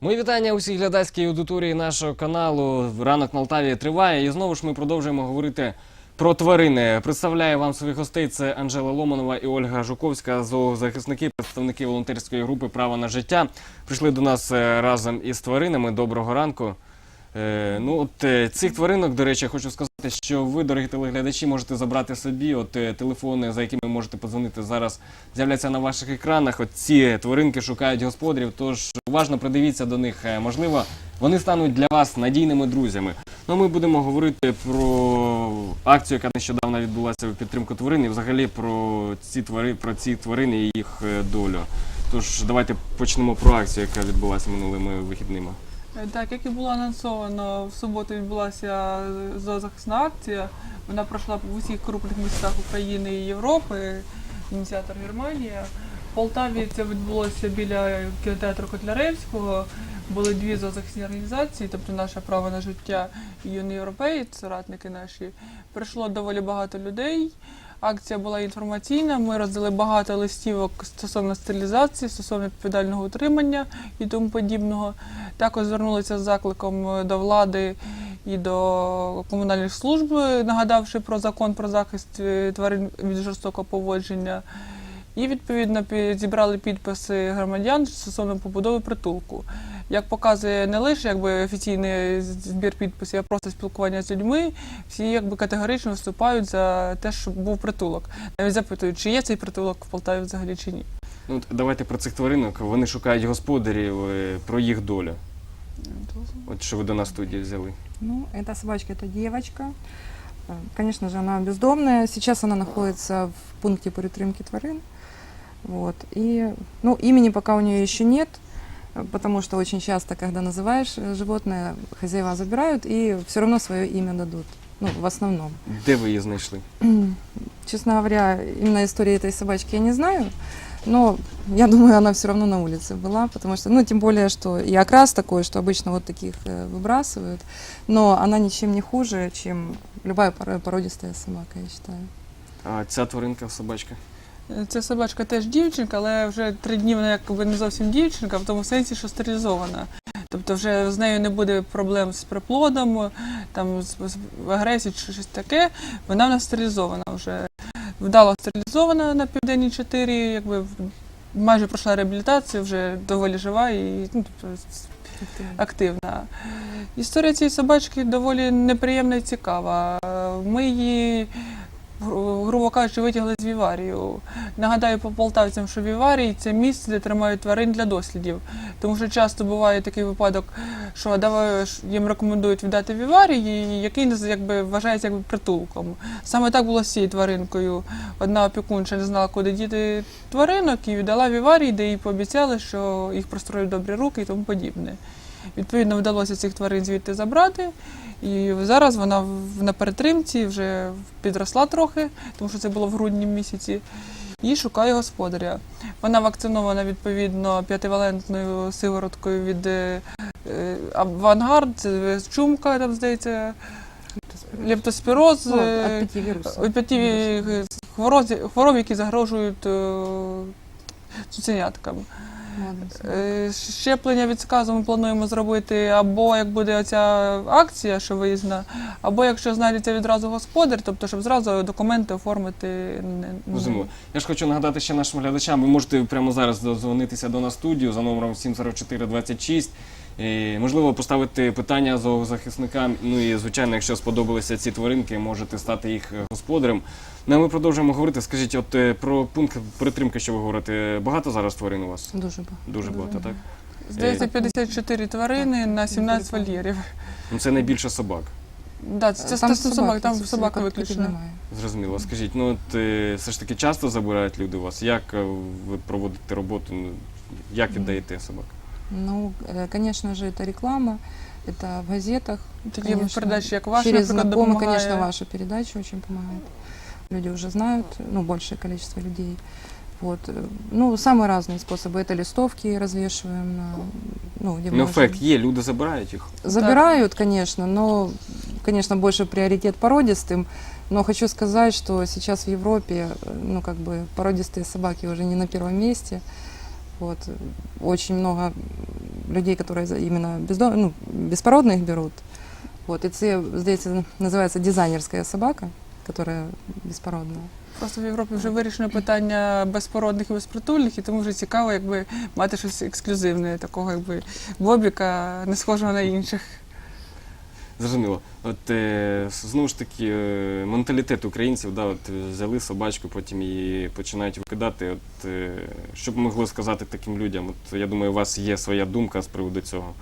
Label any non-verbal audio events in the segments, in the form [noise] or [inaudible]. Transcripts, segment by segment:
Мої вітання усій глядацькій аудиторії нашого каналу. Ранок на Алтаві триває. І знову ж ми продовжуємо говорити про тварини. Представляю вам своїх гостей. Це Анжела Ломанова і Ольга Жуковська, зоозахисники, представники волонтерської групи Право на життя. Прийшли до нас е, разом із тваринами. Доброго ранку. Е, ну, от е, цих тваринок, до речі, хочу сказати, що ви, дорогі телеглядачі, можете забрати собі. От е, телефони, за якими можете подзвонити зараз, з'являться на ваших екранах. От ці тваринки шукають господарів. Тож уважно придивіться до них. Е, Можливо, вони стануть для вас надійними друзями. Ну, ми будемо говорити про акцію, яка нещодавно відбулася в підтримку тварин, і взагалі про ці твари, про ці тварини і їх е, долю. Тож давайте почнемо про акцію, яка відбулася минулими вихідними. Так, як і було анонсовано, в суботу відбулася зоозахисна акція. Вона пройшла в усіх крупних містах України і Європи. Ініціатор Германія. В Полтаві це відбулося біля кінотеатру Котляревського. Були дві зоозахисні організації, тобто наше право на життя і юний європеєць, соратники наші. Прийшло доволі багато людей. Акція була інформаційна. Ми роздали багато листівок стосовно стерилізації, стосовно відповідального утримання і тому подібного. Також звернулися з закликом е, до влади і до комунальних служб, нагадавши про закон про захист е, тварин від жорстокого поводження. І відповідно зібрали підписи громадян стосовно побудови притулку Як показує не лише якби офіційний збір підписів, а просто спілкування з людьми, всі якби категорично виступають за те, щоб був притулок. Навіть запитують, чи є цей притулок в Полтаві взагалі чи ні. Ну, от давайте про цих тваринок. Вони шукають господарів, е, про їх долю. От що ви до нас в студії взяли. Ну, эта собачка, это девочка. Э, Конечно же, она бездомная. Сейчас она находится в пункте по ретримке тварин. Вот. И, ну, имени пока у нее еще нет, э, потому что очень часто, когда называешь э, животное, хозяева забирают и все равно свое имя дадут. Ну, в основном. Де ви її знайшли? Честно говоря, именно истории этой собачки я не знаю, но я думаю, она все равно на улице была, потому что, ну, тем более, что и окрас такой, что обычно вот таких э, выбрасывают, но она ничем не хуже, чем любая поро- породистая собака, я считаю. А ця тваринка, собачка. Ця собачка теж дівчинка, але вже три дні вона якби не зовсім дівчинка, в тому сенсі, що стерилізована. Тобто вже з нею не буде проблем з приплодом, там з, з агресією чи щось таке. Вона в нас стерилізована вже. Вдало стерилізована на південній 4, якби майже пройшла реабілітацію, вже доволі жива і ну, тобто, активна. Історія цієї собачки доволі неприємна і цікава. Ми її, грубо кажучи, витягли з віварію. Нагадаю по полтавцям, що віварій це місце, де тримають тварин для дослідів. Тому що часто буває такий випадок, що давай їм рекомендують віддати віварії, який якби, вважається якби, притулком. Саме так було з цією тваринкою. Одна опікунша не знала, куди діти тваринок, і віддала віварії, де їй пообіцяли, що їх простроють добрі руки і тому подібне. Відповідно, вдалося цих тварин звідти забрати. І зараз вона на перетримці вже підросла трохи, тому що це було в грудні місяці, і шукає господаря. Вона вакцинована відповідно п'ятивалентною сивороткою від е, е, авангард, чумка, там здається, лептоспіроз. Ну, е, хвороб, які загрожують цуценяткам. Е, Щеплення від сказу ми плануємо зробити або як буде оця акція, що виїзна, або якщо знайдеться відразу господар, тобто щоб зразу документи оформити. Розуміло. Я ж хочу нагадати ще нашим глядачам, ви можете прямо зараз дозвонитися до нас студію за номером 74426. І, можливо, поставити питання зоозахисникам. Ну і звичайно, якщо сподобалися ці тваринки, можете стати їх е, господарем. Ну, а ми продовжуємо говорити. Скажіть, от е, про пункт перетримки, що ви говорите, багато зараз тварин у вас? Дуже ба- Дуже багато, так? Здається, 54 тварини на 17 вольєрів. Ну це найбільше собак. Да, це, це, Там це собак, там собака собак виключно. немає. Зрозуміло. Скажіть, ну от е, все ж таки часто забирають люди у вас. Як е, ви проводите роботу? Ну, Як віддаєте собак? Ну, э, конечно же, это реклама, это в газетах. Такі Конечно. передачі, як ваша, Через наприклад, знакомых, допомагає. конечно, ваша передача очень помогает. Люди уже знают, ну, большее количество людей. Вот. э, Ну, самые разные способы. Это листовки развешиваем на, ну, где Ну, можем. ефект є, люди забирають їх. Забирают, конечно, но, конечно, больше приоритет породистым. Но хочу сказать, что сейчас в Европе, э, ну, как бы, породистые собаки уже не на первом месте. Вот. Очень много людей, которые именно бездом... ну, беспородных берут. Вот, и це, здається, називається дизайнерська собака, которая безпородна. Просто в Європі вже вирішено питання безпородних і безпритульних, і тому вже цікаво, якби мати щось ексклюзивне, такого якби бобіка, не схожого на інших. Зрозуміло. От е, знову ж таки, е, менталітет українців, да, от взяли собачку, потім її починають викидати. От е, що б могло сказати таким людям? От я думаю, у вас є своя думка з приводу цього,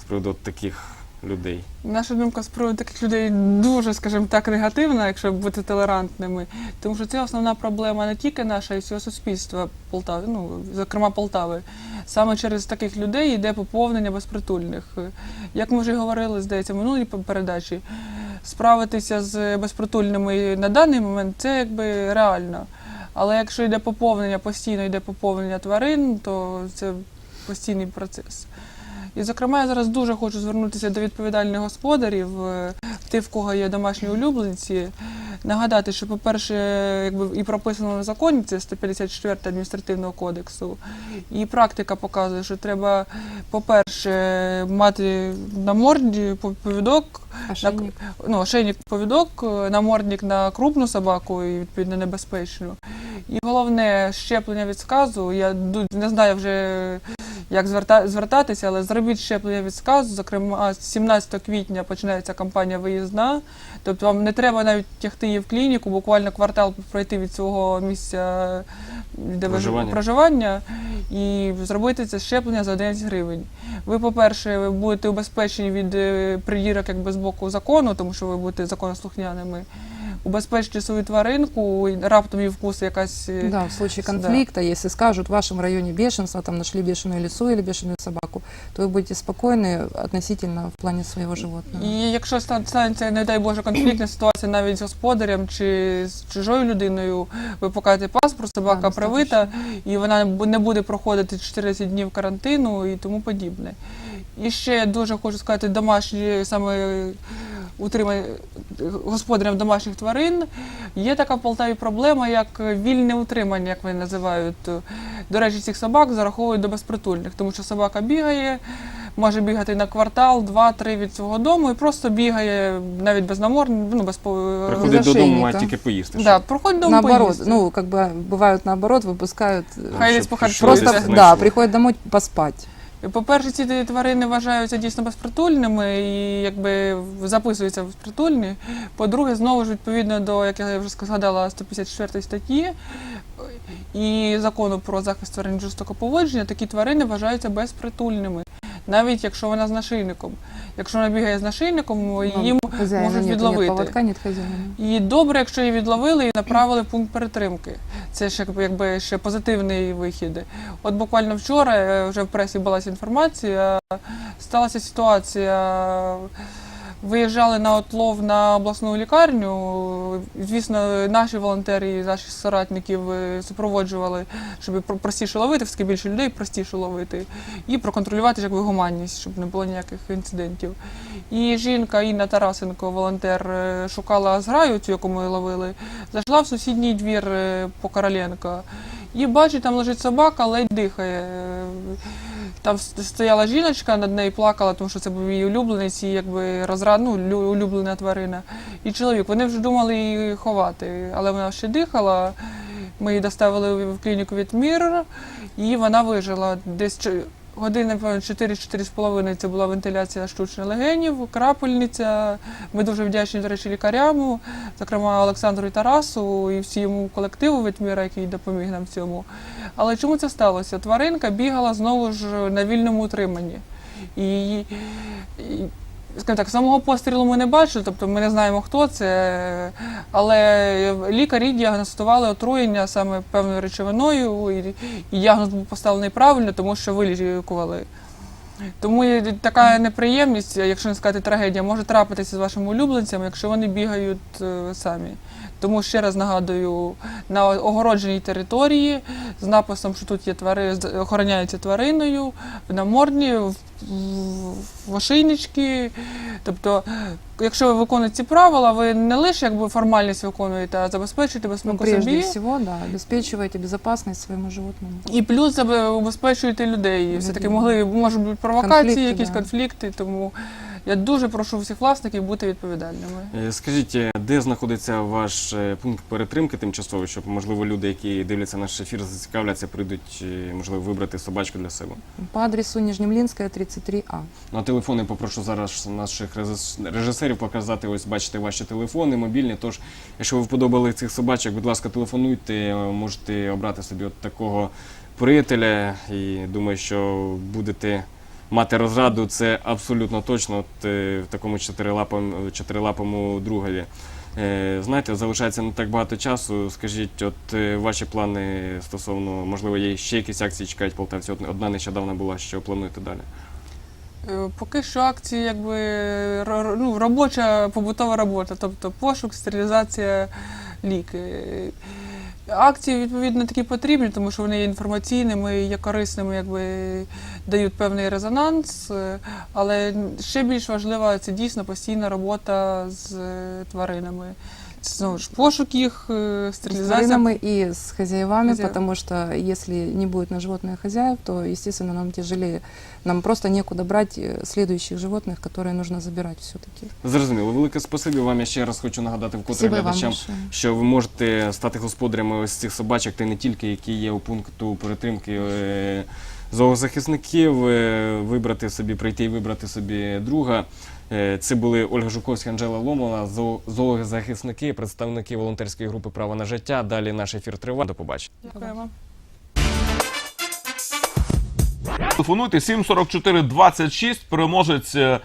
з приводу таких людей. Наша думка з приводу таких людей дуже, скажімо так, негативна, якщо бути толерантними. Тому що це основна проблема не тільки наша, й всього суспільства Полтави, ну, зокрема Полтави. Саме через таких людей йде поповнення безпритульних. Як ми вже говорили, здається, в минулій передачі, справитися з безпритульними на даний момент це якби реально. Але якщо йде поповнення, постійно йде поповнення тварин, то це постійний процес. І, зокрема, я зараз дуже хочу звернутися до відповідальних господарів, е, тих, в кого є домашні улюбленці. Нагадати, що, по-перше, якби і прописано в законі, це 154 адміністративного кодексу. І практика показує, що треба, по-перше, мати на морді повідок, Ошейник. ну, ошейник повідок, е, намордник на крупну собаку і відповідно небезпечну. І головне щеплення від сказу. Я не знаю вже як зверта- звертатися, але зробіть щеплення від сказу. Зокрема, з 17 квітня починається кампанія виїзна. Тобто вам не треба навіть тягти її в клініку, буквально квартал пройти від свого місця де ви Проживання. проживання і зробити це щеплення за 11 гривень. Ви, по-перше, ви будете убезпечені від е, придірок якби з боку закону, тому що ви будете законослухняними. Убезпечите свою тваринку, і раптом її вкус якась. е, Да, в случае конфликта, если скажут в вашем районе бешенство, там нашли бешеную лису или бешеную собаку, то вы будете спокойны относительно в плане своего животного. І якщо ста- станеться, не дай Боже, конфліктна [coughs] ситуація навіть з господарем чи з чужою людиною, ви покажете паспорт, собака Да, привита, і вона не буде проходити 14 днів карантину і тому подібне. І ще я дуже хочу сказати, домашні саме утримання господарям домашніх тварин. Є така в Полтаві проблема, як вільне утримання, як вони називають. До речі, цих собак зараховують до безпритульних, тому що собака бігає, може бігати на квартал, два-три від свого дому і просто бігає навіть без наморн, ну без по- Приходить за додому, має ошейника. тільки поїсти. Да, проходить дому Наоборот, поїсти. ну, как бы бывают наоборот, выпускают э, Хай десь щоб похать пішли, просто, десь пройде. да, знайшли. приходят домой поспать. По-перше, ці тварини вважаються дійсно безпритульними і якби записуються в спритульні. По-друге, знову ж відповідно до, як я вже згадала, 154 статті і закону про захист тварин жорстокоповодження, такі тварини вважаються безпритульними, навіть якщо вона з нашийником. Якщо вона бігає з нашийником, Ну, хозяина можуть нет, відловити. нет поводка, нет. І добре, якщо її відловили і направили в пункт перетримки. Це ж якби, якби ще позитивний вихід. От буквально вчора е, вже в пресі була інформація. Сталася ситуація. Виїжджали на отлов на обласну лікарню. Звісно, наші волонтери і наші соратників е, супроводжували, щоб про- простіше ловити, все більше людей простіше ловити, і проконтролювати якби гуманність, щоб не було ніяких інцидентів. І жінка Інна Тарасенко, волонтер, е, шукала зграю, цю, яку ми ловили, зайшла в сусідній двір е, по Короленка. І бачить, там лежить собака, ледь дихає. Там стояла жіночка, над нею плакала, тому що це був її улюбленець, і якби розра... ну, улюблена тварина. І чоловік. Вони вже думали її ховати, але вона ще дихала. Ми її доставили в клініку Вітмір, і вона вижила. Десь чи- годин, напевно, 4-4,5 це була вентиляція штучних легенів, крапельниця. Ми дуже вдячні, до речі, лікарям, зокрема Олександру і Тарасу, і всьому колективу Ветміра, який допоміг нам в цьому. Але чому це сталося? Тваринка бігала знову ж на вільному утриманні. І, і скажімо так, самого пострілу ми не бачили, тобто ми не знаємо, хто це, але лікарі діагностували отруєння саме певною речовиною, і, діагноз був поставлений правильно, тому що вилікували. Тому така неприємність, якщо не сказати трагедія, може трапитися з вашими улюбленцями, якщо вони бігають е, самі. Тому ще раз нагадую, на огородженій території з написом, що тут є твари, охороняється твариною, в намордні, в, в, ошейнички. Тобто, якщо ви виконуєте ці правила, ви не лише якби формальність виконуєте, а забезпечуєте Ну, безпеку прежде собі. всего, да, обеспечиваете безопасность своему животному. І плюс забезпечуєте людей. Все таки могли можуть бути провокації, Конфлікти, якісь да. конфлікти. Тому я дуже прошу всіх власників бути відповідальними. Е, Скажіть, е, де знаходиться ваш е, пункт перетримки тимчасовий, щоб можливо люди, які дивляться наш ефір, зацікавляться, прийдуть, можливо, вибрати собачку для себе. По адресу Нижнемлинская, 33А. На телефони попрошу зараз наших режис- режисерів показати. Ось бачите ваші телефони, мобільні. Тож, якщо ви вподобали цих собачок, будь ласка, телефонуйте. Можете обрати собі от такого приятеля. І думаю, що будете мати розраду. Це абсолютно точно. От е, в такому чотирилапому, чотирилапому другові. Е, Знаєте, залишається не так багато часу. Скажіть, от е, ваші плани стосовно, можливо, є ще якісь акції чекають полтавці. Одна нещодавно була, що плануєте далі? Поки що акції, якби ну, робоча побутова робота, тобто пошук, стерилізація, ліки. Акції відповідно такі потрібні, тому що вони є інформаційними, є корисними, якби дають певний резонанс. Але ще більш важлива це дійсно постійна робота з тваринами. Це знову ж пошук їх, е, С стерилізація. тваринами и с хозяевами, Хозяев. потому что если не будет на животное хозяев, то, естественно, нам тяжелее. Нам просто некуда брать э, следующих животных, которые нужно забирать все-таки. Зрозуміло, велике спасибі вам. Я ще раз хочу нагадати вкотре Спасибо вам глядачам, большое. що ви можете стати господарями ось цих собачок, та й не тільки які є у пункту перетримки е, зоозахисників, е, вибрати собі, прийти і вибрати собі друга. Е, Це були Ольга Жуковська, Анжела Ломова, зоо- зоозахисники, представники волонтерської групи Право на життя. Далі наш ефір триває. До побачення. Дякуємо. Телефонуйте 744 26, переможець е,